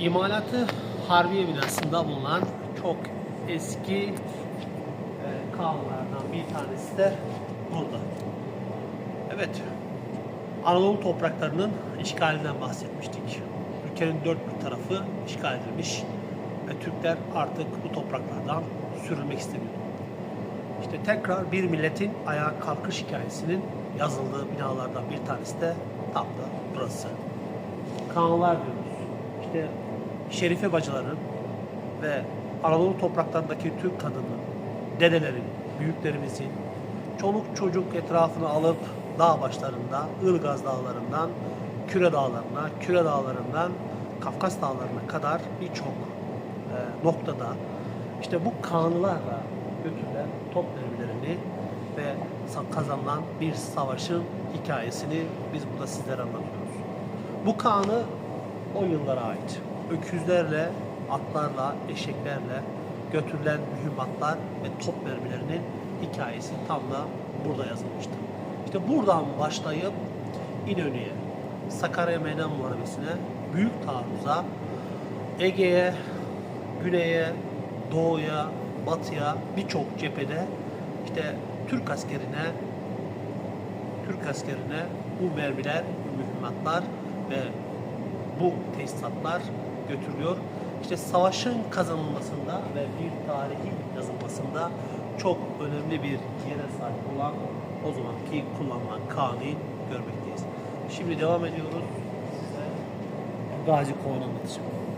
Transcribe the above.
İmalatı Harbiye binasında bulunan çok eski e, bir tanesi de burada. Evet, Anadolu topraklarının işgalinden bahsetmiştik. Ülkenin dört bir tarafı işgal edilmiş ve Türkler artık bu topraklardan sürülmek istemiyor. İşte tekrar bir milletin ayağa kalkış hikayesinin yazıldığı binalardan bir tanesi de tam da burası. Kanunlar diyoruz. İşte Şerife bacıların ve Anadolu topraklarındaki Türk kadının, dedelerin, büyüklerimizin çoluk çocuk etrafını alıp dağ başlarında, Ilgaz dağlarından Küre dağlarına, Küre dağlarından Kafkas dağlarına kadar birçok e, noktada işte bu kanılarla götürülen top devrilerini ve kazanılan bir savaşın hikayesini biz burada sizlere anlatıyoruz. Bu kanı o yıllara ait. Öküzlerle, atlarla, eşeklerle götürülen mühimmatlar ve top mermilerinin hikayesi tam da burada yazılmıştır. İşte buradan başlayıp İnönü'ye, Sakarya Meydan Muharebesi'ne, Büyük Taarruz'a, Ege'ye, Güney'e, Doğu'ya, Batı'ya birçok cephede işte Türk askerine Türk askerine bu mermiler, mühimmatlar ve bu tesisatlar götürülüyor. İşte savaşın kazanılmasında ve bir tarihi yazılmasında çok önemli bir yere sahip olan o zamanki kullanılan kanuni görmekteyiz. Şimdi devam ediyoruz. Gazi Koyun'u anlatacağım.